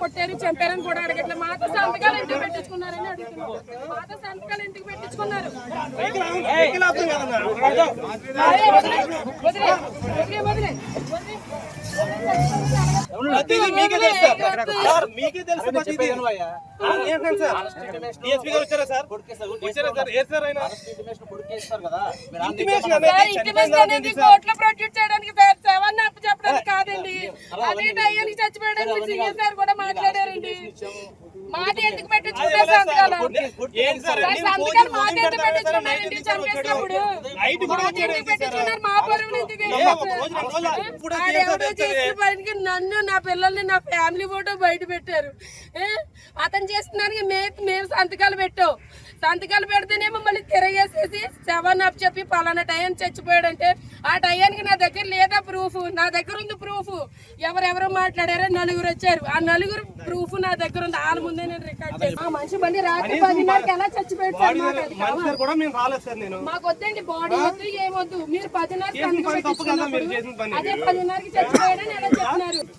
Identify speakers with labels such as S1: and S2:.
S1: కొట్టారు చంపారని కూడా అడగట్లే మాత సంతకాలు ఇంటికి పెట్టించుకున్నారని అడుగుతున్నారు మాత సంతకాలు ఇంటికి పెట్టించుకున్నారు వదిలే, వదిలే, వదిలే, వదిలే.
S2: ప్రతిదీ మీకే తెలుసు సార్. సార్ మీకే తెలుసు ప్రతిదీ. ఆ, ఏంటండి సార్? డిఎస్పీ గారు వచ్చారా సార్? వచ్చారా సార్? ఏ సార్ ఆయన? ఇంటిమేషన్ అనేది?
S1: కోర్టులో ప్రొడ్యూస్ చేయడానికి సార్. సెవెన్ అప్ చెప్పడానికి కాదండి. అదే సీఎం సార్ కూడా మాట్లాడారండి. మాది ఎందుకు? సంతకాలు
S2: ఫోన్
S1: మాది ఎందుకు? పెట్టించుకున్నారండి. చంపేసినప్పుడు? పెట్టించుకున్నారు మా. చేసిన పనికి నన్ను నా పిల్లల్ని నా ఫ్యామిలీ ఫోటో బయట పెట్టారు? అతను చేస్తున్నానికి మే- మేము సంతకాలు పెట్టాం. సంతకాలు పెడితేనేమో మళ్ళీ తిరగేసేసి సెవెన్ అప్ చెప్పి పలానా టైం చచ్చిపోయాడంటే ఆ టైంకి నా దగ్గర లేదా ప్రూఫ్ నా దగ్గర ఉంది ప్రూఫ్ ఎవరెవరు మాట్లాడారో నలుగురు వచ్చారు. ఆ నలుగురు ప్రూఫ్ నా దగ్గర ఉంది. వాళ్ళ ముందే నేను రికార్డ్ చేసి ఆ మనిషి మళ్ళీ రాత్రి పదిన్నరకి ఎలా చచ్చిపోయాడు సార్ మాకు అది కావాలి. వద్దండి బాడీ వద్దు ఏమొద్దు. మీరు పదిన్నరకి. అదే పదిన్నరకి చచ్చిపోయాడని ఎలా చెప్తున్నారు?